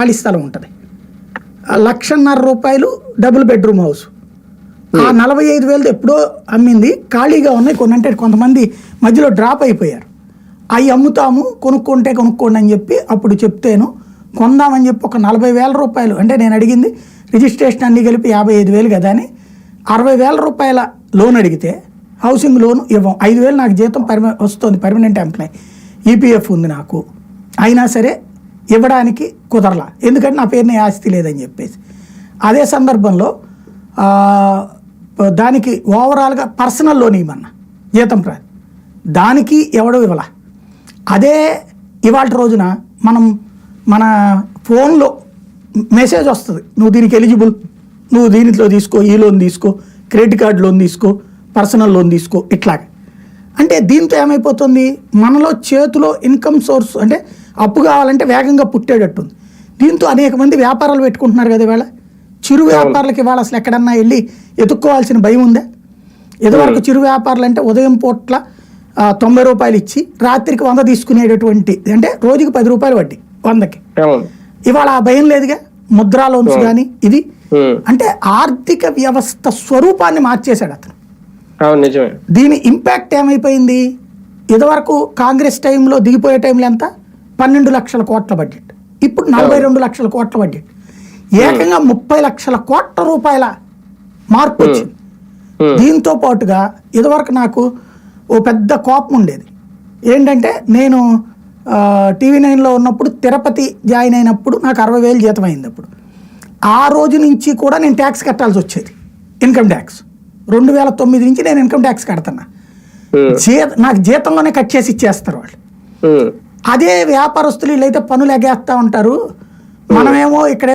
ఖాళీ స్థలం ఉంటుంది. లక్షన్నర రూపాయలు డబుల్ బెడ్రూమ్ హౌస్. ఆ నలభై ఐదు వేలది ఎప్పుడో అమ్మింది ఖాళీగా ఉన్నాయి కొన్ని అంటే కొంతమంది మధ్యలో డ్రాప్ అయిపోయారు. అవి అమ్ముతాము కొనుక్కుంటే కొనుక్కోండి అని చెప్పి అప్పుడు చెప్తేను కొందామని చెప్పి ఒక నలభై వేల రూపాయలు అంటే నేను అడిగింది రిజిస్ట్రేషన్ అన్నీ కలిపి యాభై ఐదు వేలు కదా అని అరవై వేల రూపాయల లోన్ అడిగితే హౌసింగ్ లోన్ ఇవ్వం. ఐదు వేలు నాకు జీతం పర్మ వస్తుంది పర్మనెంట్ ఎంప్లాయ్ ఈపీఎఫ్ ఉంది నాకు. అయినా సరే ఇవ్వడానికి కుదరలా. ఎందుకంటే నా పేరుని ఆస్తి లేదని చెప్పేసి. అదే సందర్భంలో దానికి ఓవరాల్గా పర్సనల్ లోన్ ఇవ్వమన్నా జీతం ప్రా దానికి ఎవడో ఇవ్వాల. అదే ఇవాళ రోజున మనం మన ఫోన్లో మెసేజ్ వస్తుంది. నువ్వు దీనికి ఎలిజిబుల్. నువ్వు దీనిలో తీసుకో ఈ లోన్ తీసుకో క్రెడిట్ కార్డ్ లోన్ తీసుకో పర్సనల్ లోన్ తీసుకో ఇట్లాగా. అంటే దీంతో ఏమైపోతుంది? మనలో చేతిలో ఇన్కమ్ సోర్స్ అంటే అప్పు కావాలంటే వేగంగా పుట్టేటట్టుంది. దీంతో అనేక మంది వ్యాపారాలు పెట్టుకుంటున్నారు కదా ఇవాళ. చిరు వ్యాపారులకి ఇవాళ అసలు ఎక్కడన్నా వెళ్ళి ఎత్తుక్కోవాల్సిన భయం ఉందా? ఇదివరకు చిరు వ్యాపారులు అంటే ఉదయం పూట్ల తొంభై రూపాయలు ఇచ్చి రాత్రికి వంద తీసుకునేటటువంటి అంటే రోజుకి పది రూపాయలు వడ్డీ వందకి. ఇవాళ ఆ భయం లేదుగా? ముద్రా లోన్స్ కానీ ఇది. అంటే ఆర్థిక వ్యవస్థ స్వరూపాన్ని మార్చేశాడు అతను. దీని ఇంపాక్ట్ ఏమైపోయింది? ఇదివరకు కాంగ్రెస్ టైంలో దిగిపోయే టైంలో ఎంత? పన్నెండు లక్షల కోట్ల బడ్జెట్ ఇప్పుడు నలభై రెండు లక్షల కోట్ల బడ్జెట్ ఏకంగా ముప్పై లక్షల కోట్ల రూపాయల మార్పు వచ్చింది. దీంతో పాటుగా ఇదివరకు నాకు ఓ పెద్ద కోపం ఉండేది. ఏంటంటే నేను టీవీ నైన్లో ఉన్నప్పుడు తిరుపతి జాయిన్ అయినప్పుడు నాకు అరవై వేలు జీతం అయింది అప్పుడు. ఆ రోజు నుంచి కూడా నేను ట్యాక్స్ కట్టాల్సి వచ్చేది. ఇన్కమ్ ట్యాక్స్ రెండు వేల తొమ్మిది నుంచి నేను ఇన్కమ్ ట్యాక్స్ కడుతున్నా. జీ నాకు జీతంలోనే కట్ చేసి ఇచ్చేస్తారు వాళ్ళు. అదే వ్యాపారస్తులు వీళ్ళైతే పనులు ఎగేస్తూ ఉంటారు. మనమేమో ఇక్కడ